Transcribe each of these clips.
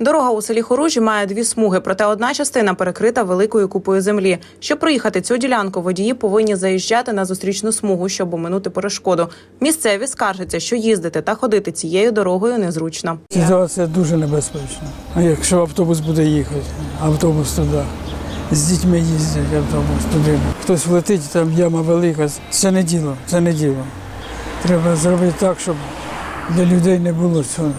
Дорога у селі Хоружі має дві смуги, проте одна частина перекрита великою купою землі. Щоб проїхати цю ділянку, водії повинні заїжджати на зустрічну смугу, щоб оминути перешкоду. Місцеві скаржаться, що їздити та ходити цією дорогою незручно. Ситуація дуже небезпечна. А якщо автобус буде їхати, автобус туди. З дітьми їздять автобус туди. Хтось влетить, там яма велика. Це не діло, це не діло. Треба зробити так, щоб для людей не було цього.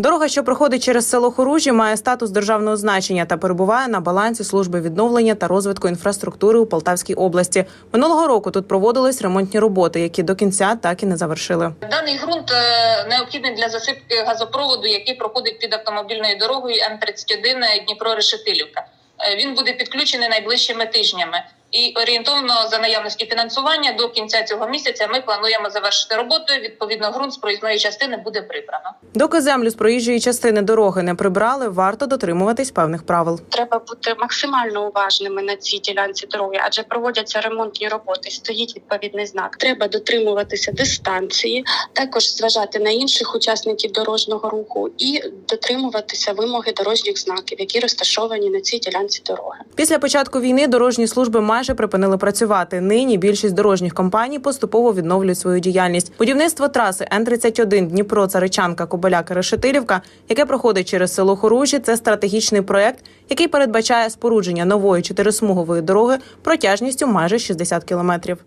Дорога, що проходить через село Хоружі, має статус державного значення та перебуває на балансі служби відновлення та розвитку інфраструктури у Полтавській області. Минулого року тут проводились ремонтні роботи, які до кінця так і не завершили. Даний ґрунт е, необхідний для засипки газопроводу, який проходить під автомобільною дорогою М31 Дніпро-Решетилівка. Е, Він буде підключений найближчими тижнями. І орієнтовно за наявності фінансування до кінця цього місяця ми плануємо завершити роботу. Відповідно, ґрунт з проїзної частини буде прибрано. Доки землю з проїжджої частини дороги не прибрали, варто дотримуватись певних правил. треба бути максимально уважними на цій ділянці дороги, адже проводяться ремонтні роботи, стоїть відповідний знак. Треба дотримуватися дистанції, також зважати на інших учасників дорожнього руху і дотримуватися вимоги дорожніх знаків, які розташовані на цій ділянці дороги. Після початку війни дорожні служби майже припинили працювати. Нині більшість дорожніх компаній поступово відновлюють свою діяльність. Будівництво траси Н-31 Дніпро Царичанка Кобиляка Решетилівка, яке проходить через село Хоружі, це стратегічний проект, який передбачає спорудження нової чотирисмугової дороги протяжністю майже 60 кілометрів.